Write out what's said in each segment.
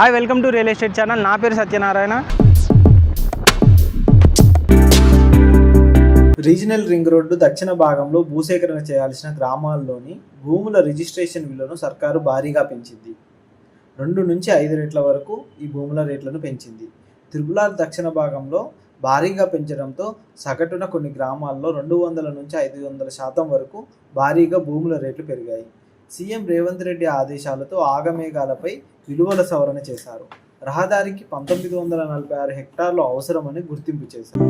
Hi welcome to real estate channel. నా పేరు Satyanarayana. Regional ring road దక్షిణ భాగంలో భూసేకరణ చేయాల్సిన గ్రామాల్లోని భూముల రిజిస్ట్రేషన్ విలువను సర్కారు భారీగా పెంచింది. రెండు నుంచి ఐదు రెట్ల వరకు ఈ భూముల రేట్లను పెంచింది. త్రిపులార్ దక్షిణ భాగంలో భారీగా పెంచడంతో సగటున కొన్ని గ్రామాల్లో రెండు వందల నుంచి ఐదు వందల శాతం వరకు భారీగా భూముల రేట్లు పెరిగాయి. సీఎం రేవంత్ రెడ్డి ఆదేశాలతో ఆగమేఘాలపై విలువల సవరణ చేశారు. రహదారికి పంతొమ్మిది వందల నలభై ఆరు హెక్టార్లు అవసరమని గుర్తింపు చేశారు.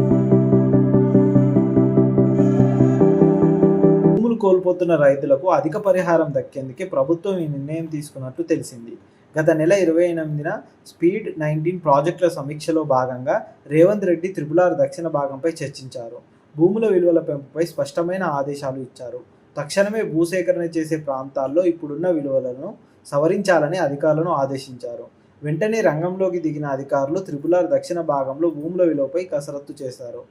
భూములు కోల్పోతున్న రైతులకు అధిక పరిహారం దక్కేందుకే ప్రభుత్వం ఈ నిర్ణయం తీసుకున్నట్లు తెలిసింది. గత నెల ఇరవై ఎనిమిదిన స్పీడ్ నైన్టీన్ ప్రాజెక్టుల సమీక్షలో భాగంగా రేవంత్ రెడ్డి త్రిపులార్ దక్షిణ భాగంపై చర్చించారు. భూముల విలువల పెంపుపై స్పష్టమైన ఆదేశాలు ఇచ్చారు. తక్షణమే భూసేకరణ చేసే ప్రాంతాల్లో ఇప్పుడున్న విలువలను సవరించాలని అధికారులను ఆదేశించారు. వెంటనే రంగంలోకి దిగిన అధికారులు త్రిపులార్ దక్షిణ భాగంలో భూముల విలువపై కసరత్తు చేశారు.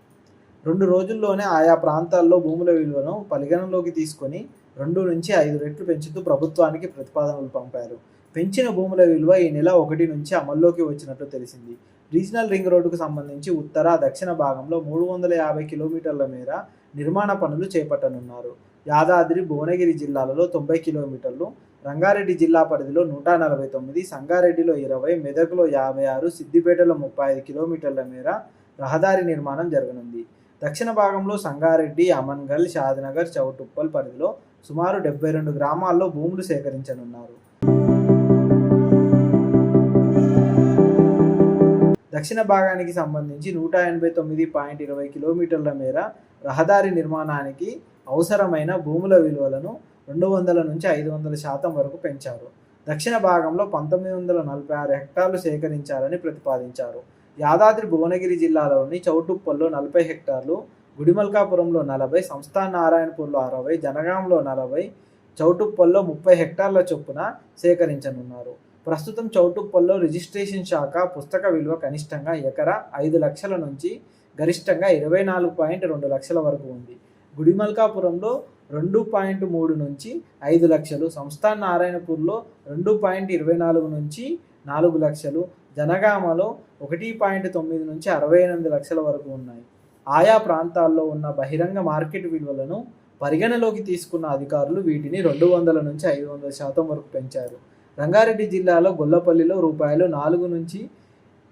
రెండు రోజుల్లోనే ఆయా ప్రాంతాల్లో భూముల విలువను పరిగణనలోకి తీసుకొని రెండు నుంచి ఐదు రెట్లు పెంచుతూ ప్రభుత్వానికి ప్రతిపాదనలు పంపారు. పెంచిన భూముల విలువ ఈ నెల ఒకటి నుంచి అమల్లోకి వచ్చినట్లు తెలిసింది. రీజనల్ రింగ్ రోడ్డుకు సంబంధించి ఉత్తర దక్షిణ భాగంలో మూడు వందల యాభై కిలోమీటర్ల మేర నిర్మాణ పనులు చేపట్టనున్నారు. యాదాద్రి భువనగిరి జిల్లాలలో తొంభై కిలోమీటర్లు రంగారెడ్డి జిల్లా పరిధిలో నూట నలభై తొమ్మిది సంగారెడ్డిలో ఇరవై మెదక్లో యాభై ఆరు సిద్దిపేటలో ముప్పై ఐదు కిలోమీటర్ల మేర రహదారి నిర్మాణం జరగనుంది. దక్షిణ భాగంలో సంగారెడ్డి అమన్గల్ షాద్నగర్ చౌటుప్పల్ పరిధిలో సుమారు డెబ్బై రెండు గ్రామాల్లో భూములు సేకరించనున్నారు. దక్షిణ భాగానికి సంబంధించి నూట ఎనభై తొమ్మిది పాయింట్ ఇరవై కిలోమీటర్ల మేర రహదారి నిర్మాణానికి అవసరమైన భూముల విలువలను రెండు వందల నుంచి ఐదు వందల శాతం వరకు పెంచారు. దక్షిణ భాగంలో పంతొమ్మిది వందల నలభై ఆరు హెక్టార్లు సేకరించాలని ప్రతిపాదించారు. యాదాద్రి భువనగిరి జిల్లాలోని చౌటుప్పల్లో నలభై హెక్టార్లు గుడిమల్కాపురంలో నలభై సంస్థాన్ నారాయణపూర్లో అరవై జనగాంలో నలభై చౌటుప్పల్లో ముప్పై హెక్టార్ల చొప్పున సేకరించనున్నారు. ప్రస్తుతం చౌటుప్పల్లో రిజిస్ట్రేషన్ శాఖ పుస్తక విలువ కనిష్టంగా ఎకరా ఐదు లక్షల నుంచి గరిష్టంగా ఇరవై నాలుగు పాయింట్ రెండు లక్షల వరకు ఉంది. గుడిమల్కాపురంలో రెండు పాయింట్ మూడు నుంచి ఐదు లక్షలు సంస్థాన్ నారాయణపూర్లో రెండు పాయింట్ ఇరవై నాలుగు నుంచి నాలుగు లక్షలు జనగామలో ఒకటి పాయింట్ తొమ్మిది నుంచి అరవై ఎనిమిది లక్షల వరకు ఉన్నాయి. ఆయా ప్రాంతాల్లో ఉన్న బహిరంగ మార్కెట్ విలువలను పరిగణలోకి తీసుకున్న అధికారులు వీటిని రెండు వందల నుంచి ఐదు వందల శాతం వరకు పెంచారు. రంగారెడ్డి జిల్లాలో గొల్లపల్లిలో రూపాయలు నాలుగు నుంచి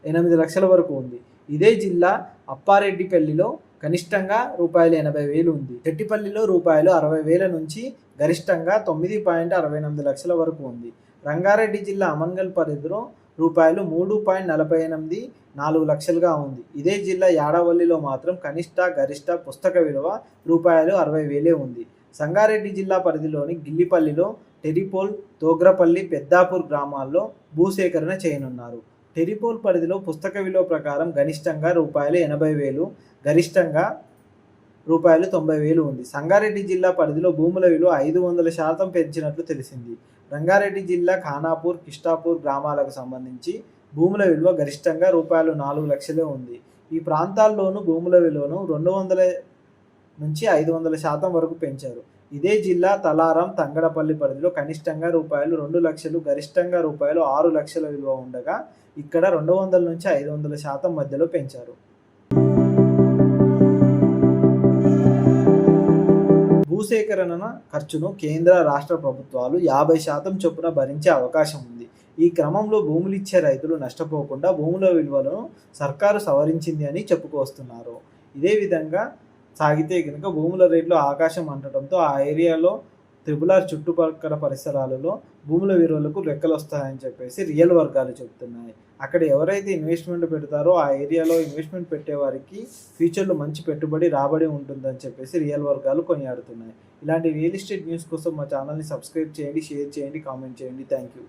ఎనిమిది లక్షల వరకు ఉంది. ఇదే జిల్లా అప్పారెడ్డిపల్లిలో కనిష్టంగా రూపాయలు ఎనభై వేలు ఉంది. చెట్టిపల్లిలో రూపాయలు అరవై వేల నుంచి గరిష్టంగా తొమ్మిది పాయింట్ అరవై ఎనిమిది లక్షల వరకు ఉంది. రంగారెడ్డి జిల్లా అమన్గల్ పరిధిలో రూపాయలు మూడు పాయింట్ నలభై ఎనిమిది నాలుగు లక్షలుగా ఉంది. ఇదే జిల్లా యాడవల్లిలో మాత్రం కనిష్ట గరిష్ట పుస్తక విలువ రూపాయలు అరవై వేలే ఉంది. సంగారెడ్డి జిల్లా పరిధిలోని గిల్లిపల్లిలో టెరిపోల్ తోగ్రపల్లి పెద్దాపూర్ గ్రామాల్లో భూసేకరణ చేయనున్నారు. టెరిపోల్ పరిధిలో పుస్తక విలువ ప్రకారం గరిష్టంగా రూపాయలు ఎనభై వేలు గరిష్టంగా రూపాయలు తొంభై వేలు ఉంది. సంగారెడ్డి జిల్లా పరిధిలో భూముల విలువ ఐదు వందల శాతం పెంచినట్లు తెలిసింది. రంగారెడ్డి జిల్లా ఖానాపూర్ కిష్టాపూర్ గ్రామాలకు సంబంధించి భూముల విలువ గరిష్టంగా రూపాయలు నాలుగు లక్షలే ఉంది. ఈ ప్రాంతాల్లోనూ భూముల విలువను రెండు వందల నుంచి ఐదు వందల శాతం వరకు పెంచారు. ఇదే జిల్లా తలారం తంగడపల్లి పరిధిలో కనిష్టంగా రూపాయలు రెండు లక్షలు గరిష్టంగా రూపాయలు ఆరు లక్షల విలువ ఉండగా ఇక్కడ రెండు వందల నుంచి ఐదు వందల శాతం మధ్యలో పెంచారు. భూసేకరణ ఖర్చును కేంద్ర రాష్ట్ర ప్రభుత్వాలు యాభై శాతం చొప్పున భరించే అవకాశం ఉంది. ఈ క్రమంలో భూములు ఇచ్చే రైతులు నష్టపోకుండా భూముల విలువలను సర్కారు సవరించింది అని చెప్పుకొస్తున్నారు. ఇదే విధంగా సాగితే కనుక భూముల రేట్లు ఆకాశం అంటడంతో ఆ ఏరియాలో త్రిపులార్ చుట్టుపక్కల పరిసరాలలో భూముల విలువలకు రెక్కలు వస్తాయని చెప్పేసి రియల్ వర్గాలు చెప్తున్నాయి అక్కడ ఎవరైతే ఇన్వెస్ట్మెంట్ పెడతారో ఆ ఏరియాలో ఇన్వెస్ట్మెంట్ పెట్టే వారికి ఫ్యూచర్లో మంచి పెట్టుబడి రాబడి ఉంటుందని చెప్పేసి రియల్ వర్గాలు కొనియాడుతున్నాయి. ఇలాంటి రియల్ ఎస్టేట్ న్యూస్ కోసం మా ఛానల్ని సబ్స్క్రైబ్ చేయండి షేర్ చేయండి కామెంట్ చేయండి. Thank you